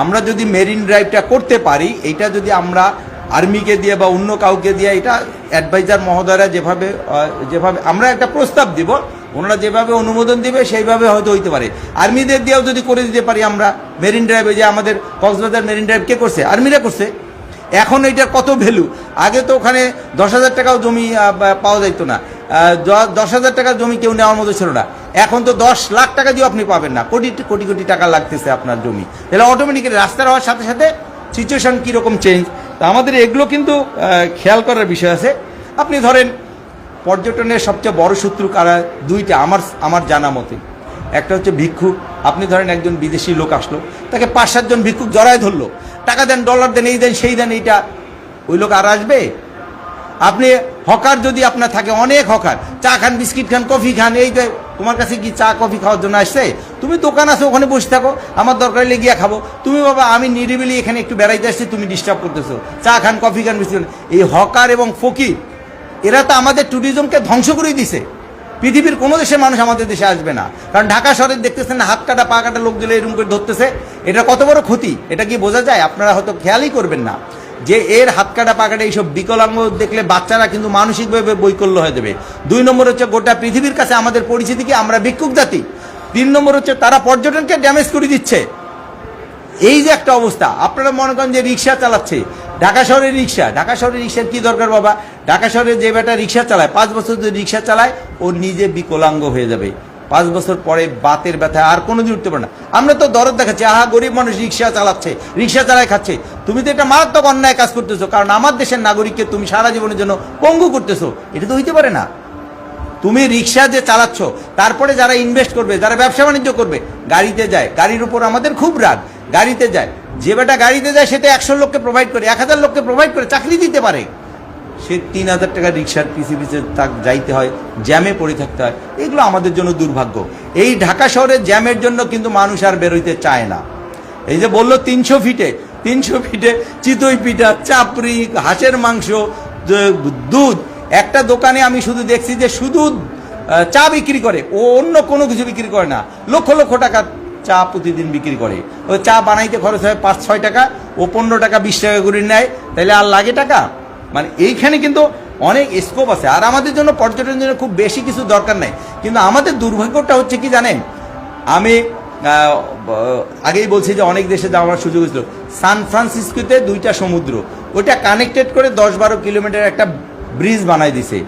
আমরা যদি মেরিন ড্রাইভটা করতে পারি এটা যদি আমরা আর্মিকে দিয়ে বা অন্য কাউকে দিয়ে, এটা অ্যাডভাইজার মহোদয়রা যেভাবে যেভাবে, আমরা একটা প্রস্তাব দিব, ওনারা যেভাবে অনুমোদন দিবে, সেইভাবে হয়তো হইতে পারে। আর্মিদের দিয়েও যদি করে দিতে পারি আমরা মেরিন ড্রাইভে যে আমাদের কক্সবাজার মেরিন ড্রাইভ কে করছে আর্মিরা করছে, এখন এটার কত ভ্যালু আগে তো ওখানে দশ হাজার টাকাও জমি পাওয়া যাইতো না। দশ হাজার টাকার জমি কেউ নেওয়ার মতো ছিল না। এখন তো দশ লাখ টাকা দিয়েও আপনি পাবেন না। কোটি কোটি কোটি টাকা লাগতেছে আপনার জমি। তাহলে অটোমেটিক্যালি রাস্তার হওয়ার সাথে সাথে সিচুয়েশন কীরকম চেঞ্জ তা আমাদের এগুলো কিন্তু খেয়াল করার বিষয় আছে। আপনি ধরেন, পর্যটনের সবচেয়ে বড় শত্রু কারা? দুইটা আমার আমার জানা মতে। একটা হচ্ছে ভিক্ষুক আপনি ধরেন একজন বিদেশি লোক আসলো, তাকে পাঁচ সাতজন ভিক্ষুক জড়ায় ধরলো। টাকা দেন ডলার দেন, এই দেন, সেই দেন, এইটা। ওই লোক আর আসবে? আপনি হকার যদি আপনার থাকে, অনেক হকার। চা খান, বিস্কিট খান, কফি খান, এই তোমার কাছে কি চা, কফি খাওয়ার জন্য আসছে? তুমি দোকান আছে, ওখানে বসে থাকো, আমার দরকার হলে গিয়া খাব। তুমি বাবা, আমি নিরিবিলি এখানে একটু বেড়াইতে আসছি, তুমি ডিস্টার্ব করতেছো। চা খান, কফি খান, বিস্কিট এই হকার এবং ফকির, এরা তো আমাদের ট্যুরিজমকে ধ্বংস করে দিছে। পৃথিবীর কোনো দেশের মানুষ আমাদের দেশে আসবে না। কারণ ঢাকা শহরে দেখতেছেন হাত কাটা, পা কাটা লোক দিলে এরকম করে ধরতেছে। এটা কত বড় ক্ষতি? এটা কি বোঝা যায়? আপনারা হয়তো খেয়ালই করবেন না। যে এর হাত কাটা পা কাটা এইসব বিকলাঙ্গ দেখলে বাচ্চারা কিন্তু মানসিকভাবে বৈকল্য হয়ে দেবে। দুই নম্বর হচ্ছে গোটা পৃথিবীর কাছে আমাদের পরিচিতি কি? আমরা ভিক্ষুক জাতি। তিন নম্বর হচ্ছে তারা পর্যটনকে ড্যামেজ করে দিচ্ছে। এই যে একটা অবস্থা, আপনারা মনে করেন যে রিক্সা চালাচ্ছে। ঢাকা শহরের রিক্সা, ঢাকা শহরের রিক্সার কি দরকার বাবা? ঢাকা শহরে যে বেটা রিক্সা চালায়, পাঁচ বছর যদি রিক্সা চালায়, ও নিজে বিকলাঙ্গ হয়ে যাবে। পাঁচ বছর পরে বাতের ব্যথা আর কোনোদিন উঠতে পারে না। আমরা তো দরদ দেখাচ্ছি, আহা, গরিব মানুষ রিক্সা চালাচ্ছে, রিক্সা চালায় খাচ্ছে। তুমি তো এটা মারাত্মক অন্যায় কাজ করতেছো, কারণ আমার দেশের নাগরিককে তুমি সারা জীবনের জন্য পঙ্গু করতেছো। এটা তো হইতে পারে না। তুমি রিক্সা যে চালাচ্ছ, তারপরে যারা ইনভেস্ট করবে, যারা ব্যবসা বাণিজ্য করবে, গাড়িতে যায়, গাড়ির উপর আমাদের খুব রাগ, গাড়িতে যায়। যে বেটা গাড়িতে যায় সেটা একশো লোককে প্রোভাইড করে, এক হাজার লোককে প্রোভাইড করে, চাকরি দিতে পারে। সে তিন হাজার টাকা রিক্সার পিছিয়ে পিছিয়ে তাক যাইতে হয়, জ্যামে পড়ে থাকতে হয়। এগুলো আমাদের জন্য দুর্ভাগ্য। এই ঢাকা শহরে জ্যামের জন্য কিন্তু মানুষ আর বেরোইতে চায় না। এই যে বলল তিনশো ফিটে তিনশো ফিটে চিতই পিঠা, চাপড়ি, হাঁসের মাংস দুধ। একটা দোকানে আমি শুধু দেখছি যে শুধু চা বিক্রি করে। ও অন্য কোনো কিছু বিক্রি করে না। লক্ষ লক্ষ টাকা চা প্রতিদিন বিক্রি করে। ও চা বানাইতে খরচ হয় পাঁচ ছয় টাকা, ও পনেরো টাকা, বিশ টাকা করে নেয়। তাহলে আর লাগে টাকা? মানে এইখানে কিন্তু অনেক স্কোপ আছে। আর আমাদের জন্য পর্যটনের জন্য খুব বেশি কিছু দরকার নাই। কিন্তু আমাদের দুর্ভাগ্যটা হচ্ছে কি জানেন? আমি আগেই বলছি যে অনেক দেশে যাওয়ার সুযোগ হয়েছিল। সান ফ্রান্সিসকোতে দুইটা সমুদ্র। ওইটা কানেক্টেড করে দশ বারো কিলোমিটার একটা ব্রিজ বানাই দিছে।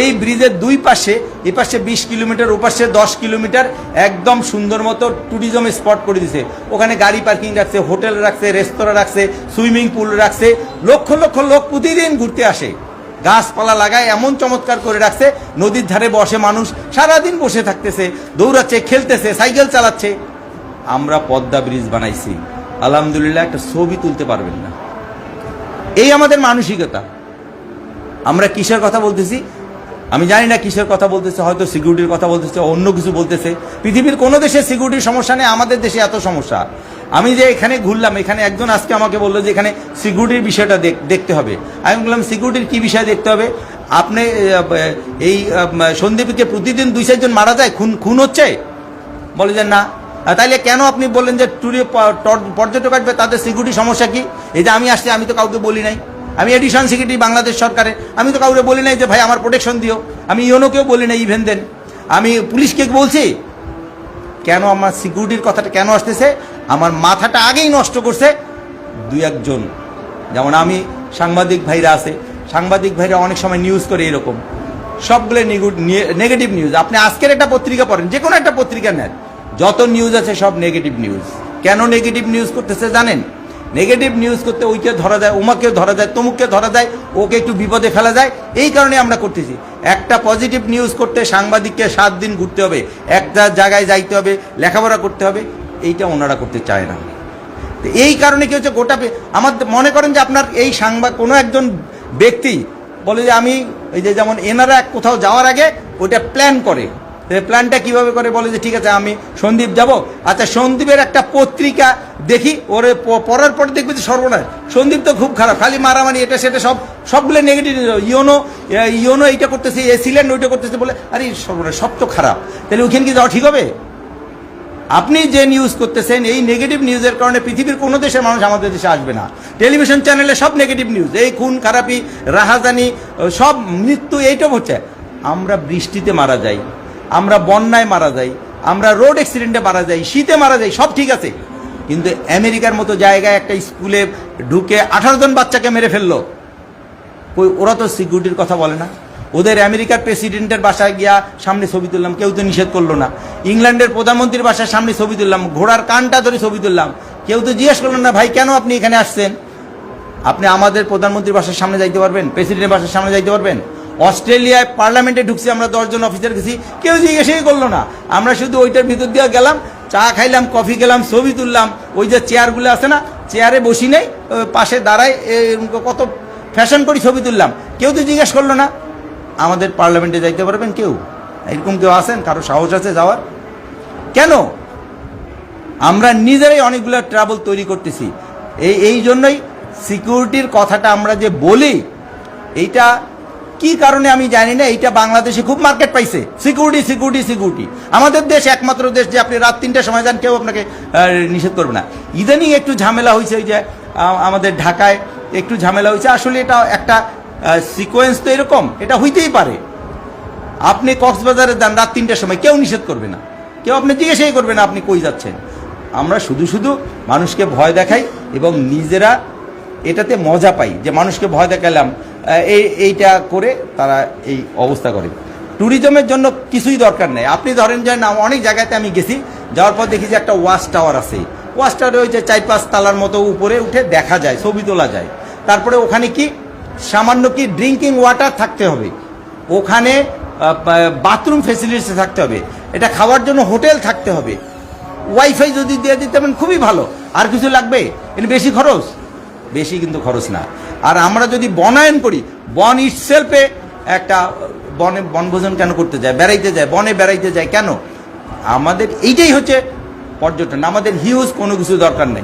এই ব্রিজের দুই পাশে এপাশে পাশে বিশ কিলোমিটার ওপাশে দশ কিলোমিটার, একদম সুন্দর মতো ট্যুরিজম স্পট করে দিছে। ওখানে গাড়ি পার্কিং রাখছে হোটেল রাখছে রেস্তোরাঁ রাখছে সুইমিং পুল রাখছে। লক্ষ লক্ষ লোক প্রতিদিন ঘুরতে আসে। গাছপালা লাগায়, এমন চমৎকার করে রাখছে, নদীর ধারে বসে মানুষ সারাদিন বসে থাকতেছে, দৌড়াচ্ছে, খেলতেছে, সাইকেল চালাচ্ছে। আমরা পদ্মা ব্রিজ বানাইছি। আলহামদুলিল্লাহ, একটা ছবি তুলতে পারবেন না। এই আমাদের মানসিকতা। আমরা কিসের কথা বলতেছি? আমি জানি না কিসের কথা বলতেছে, হয়তো সিকিউরিটির কথা বলতেছে, অন্য কিছু বলতেছে। পৃথিবীর কোনো দেশে সিকিউরিটির সমস্যা নেই, আমাদের দেশে এত সমস্যা। আমি যে এখানে ঘুরলাম, এখানে একজন আজকে আমাকে বলল যে এখানে সিকিউরিটির বিষয়টা দেখ- দেখতে হবে। আমি বললাম সিকিউরিটির কি বিষয় দেখতে হবে? আপনি এই সন্দীপকে প্রতিদিন দুই চারজন মারা যায়, খুন খুন হচ্ছে? বলে যে না। তাইলে কেন আপনি বললেন যে ট্যুরে পর্যটক আসবে, তাদের সিকিউরিটি সমস্যা কি? এই যে আমি আসছি, আমি তো কাউকে বলি নাই। আমি এডিশন সিকিউরিটি বাংলাদেশ সরকারের আমি তো কাউরে বলি নাই যে, ভাই, আমার প্রোটেকশন দিও। আমি ইউনোকেও বলি নাই ইভেন দেন আমি পুলিশকে বলছি, কেন আমার সিকিউরিটির কথাটা কেন আসতেছে? আমার মাথাটা আগেই নষ্ট করছে। দুই একজন। যেমন আমি, সাংবাদিক ভাইরা আছে। সাংবাদিক ভাইরা অনেক সময় নিউজ করে এরকম। সবগুলো নেগেটিভ নিউজ আপনি আজকের একটা পত্রিকা পড়েন যে কোনো একটা পত্রিকা নেন। যত নিউজ আছে সব নেগেটিভ নিউজ কেন নেগেটিভ নিউজ করতেছে জানেন? নেগেটিভ নিউজ করতে ওইকে ধরা যায় ওমাকে ধরা যায় তমুককে ধরা যায়, ওকে একটু বিপদে ফেলা যায়। এই কারণে আমরা করতেছি। একটা পজিটিভ নিউজ করতে সাংবাদিককে সাত দিন ঘুরতে হবে, একটা জায়গায় যাইতে হবে, লেখাপড়া করতে হবে, এইটা ওনারা করতে চায় না। তো এই কারণে কি হচ্ছে, গোটা আমার মনে করেন যে আপনার এই সাংবাদ কোনো একজন ব্যক্তি বলে যে আমি এই যে যেমন এনারা এক কোথাও যাওয়ার আগে ওইটা প্ল্যান করে। প্ল্যানটা কীভাবে করে? বলে যে ঠিক আছে, আমি সন্দীপ যাব। আচ্ছা সন্দীপের একটা পত্রিকা দেখি, ওরে পড়ার পর দেখবে যে সর্বনাশ। সন্দীপ তো খুব খারাপ, খালি মারামারি, এটা সেটা সব, সবগুলো নেগেটিভ ইয়োনো ইয়োনো এইটা করতেছে এসিলেন্ড ওইটা করতেছে বলে, আরে সর্বনাশ, সব তো খারাপ। তাহলে ওইখানে কি যাওয়া ঠিক হবে? আপনি যে নিউজ করতেছেন, এই নেগেটিভ নিউজের কারণে পৃথিবীর কোনো দেশের মানুষ আমাদের দেশে আসবে না। টেলিভিশন চ্যানেলে সব নেগেটিভ নিউজ এই খুন, খারাপি, রাহাজানি সব মৃত্যু এইসব হচ্ছে। আমরা বৃষ্টিতে মারা যাই, আমরা বন্যায় মারা যাই, আমরা রোড অ্যাক্সিডেন্টে মারা যাই, শীতে মারা যাই, সব ঠিক আছে। কিন্তু আমেরিকার মতো জায়গায় একটা স্কুলে ঢুকে আঠারো জন বাচ্চাকে মেরে ফেলল। কই, ওরা তো সিকিউরিটির কথা বলে না। ওদের আমেরিকার প্রেসিডেন্টের বাসায় গিয়া সামনে ছবি তুললাম, কেউ তো নিষেধ করল না। ইংল্যান্ডের প্রধানমন্ত্রীর বাসার সামনে ছবি তুললাম, ঘোড়ার কানটা ধরে ছবি তুললাম। কেউ তো জিজ্ঞেস করল না, ভাই, কেন আপনি এখানে আসছেন? আপনি আমাদের প্রধানমন্ত্রীর বাসার সামনে যাইতে পারবেন? প্রেসিডেন্টের বাসার সামনে যাইতে পারবেন? অস্ট্রেলিয়ায় পার্লামেন্টে ঢুকছি, আমরা দশজন অফিসার গেছি। কেউ জিজ্ঞেসই করল না। আমরা শুধু ওইটার ভিতর দিয়ে গেলাম চা খাইলাম, কফি খেলাম, ছবি তুললাম, ওই যে চেয়ারগুলো আছে না, চেয়ারে বসি নেই পাশে দাঁড়ায় কত ফ্যাশন করি ছবি তুললাম। কেউ তো জিজ্ঞেস করল না, আমাদের পার্লামেন্টে যাইতে পারবেন কেউ? এরকম কেউ আছেন? কারও সাহস আছে যাওয়ার? কেন? আমরা নিজেরাই অনেকগুলো ট্রাবল তৈরি করতেছি। এই এই জন্যই সিকিউরিটির কথাটা আমরা যে বলি, এইটা কি কারণে আমি জানি না, এইটা বাংলাদেশে খুব মার্কেট পাইছে। সিকিউরিটি সিকিউরিটি সিকিউরিটি আমাদের দেশ একমাত্র দেশ যে আপনি রাত তিনটার সময় যান, কেউ আপনাকে নিষেধ করবে না। ইদানিং একটু ঝামেলা হয়েছে ওই যে আমাদের ঢাকায় একটু ঝামেলা হয়েছে আসলে এটা একটা সিকোয়েন্স তো এরকম, এটা হইতেই পারে। আপনি কক্সবাজারে যান রাত তিনটার সময়, কেউ নিষেধ করবে না। কেউ আপনি জিজ্ঞাসাই করবে না আপনি কই যাচ্ছেন। আমরা শুধু শুধু মানুষকে ভয় দেখাই এবং নিজেরা এটাতে মজা পাই। যে মানুষকে ভয় দেখালাম এই এইটা করে তারা এই অবস্থা করে। ট্যুরিজমের জন্য কিছুই দরকার নেই। আপনি ধরেন যে না, অনেক জায়গাতে আমি গেছি, যাওয়ার পর দেখি যে একটা ওয়াশ টাওয়ার আছে। ওয়াশ টাওয়ারে ওই যে চার পাঁচ তালার মতো উপরে উঠে দেখা যায়, ছবি তোলা যায়। তারপরে ওখানে কি, সামান্য কি ড্রিঙ্কিং ওয়াটার থাকতে হবে। ওখানে বাথরুম ফেসিলিটি থাকতে হবে। এটা খাওয়ার জন্য হোটেল থাকতে হবে। ওয়াইফাই যদি দিয়ে দিতে পারেন, খুবই ভালো। আর কিছু লাগবে? এটা বেশি খরচ? বেশি কিন্তু খরচ না। আর আমরা যদি বনায়ন করি, বন ইটসেলফে একটা, বনে বনভোজন কেন করতে যায়? বেড়াইতে যায়, বনে বেড়াইতে যায় কেন? আমাদের এইটাই হচ্ছে পর্যটন। আমাদের হিউজ কোনো কিছু দরকার নেই।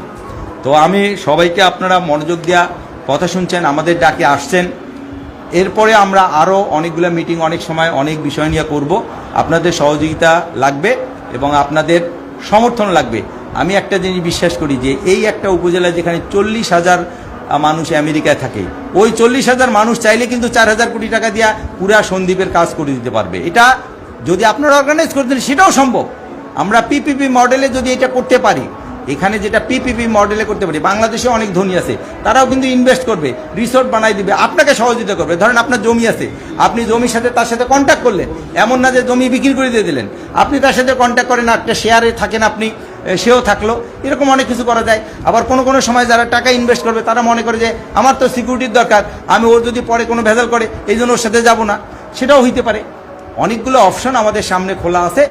তো আমি সবাইকে আপনারা মনোযোগ দেওয়া কথা শুনছেন, আমাদের ডাকে আসছেন। এরপরে আমরা আরও অনেকগুলো মিটিং অনেক সময়, অনেক বিষয় নিয়ে করব। আপনাদের সহযোগিতা লাগবে এবং আপনাদের সমর্থন লাগবে। আমি একটা জিনিস বিশ্বাস করি যে, এই একটা উপজেলা যেখানে চল্লিশ হাজার মানুষ আমেরিকায় থাকে। ওই চল্লিশ হাজার মানুষ চাইলে কিন্তু চার হাজার কোটি টাকা দিয়া পুরা সন্দ্বীপের কাজ করে দিতে পারবে। এটা যদি আপনারা অর্গানাইজ করে দেন, সেটাও সম্ভব। আমরা পিপিপি মডেলে যদি এটা করতে পারি, এখানে যেটা পিপিপি মডেলে করতে পারি, বাংলাদেশে অনেক ধনী আছে, তারাও কিন্তু ইনভেস্ট করবে রিসোর্ট বানাই দিবে, আপনাকে সহযোগিতা করবে। ধরেন আপনার জমি আছে, আপনি জমির সাথে তার সাথে কন্ট্যাক্ট করলেন, এমন না যে জমি বিক্রি করে দিয়ে দিলেন। আপনি তার সাথে কন্ট্যাক্ট করেন, একটা শেয়ারে থাকেন আপনি সেও থাকল। এরকম অনেক কিছু করা যায়। আবার কোনো কোনো সময় যারা টাকা ইনভেস্ট করবে, তারা মনে করে যে, আমার তো সিকিউরিটির দরকার, আমি ওর যদি পরে কোনো ভেজাল করে, এই জন্য ওর সাথে যাব না। সেটাও হইতে পারে। অনেকগুলো অপশন আমাদের সামনে খোলা আছে।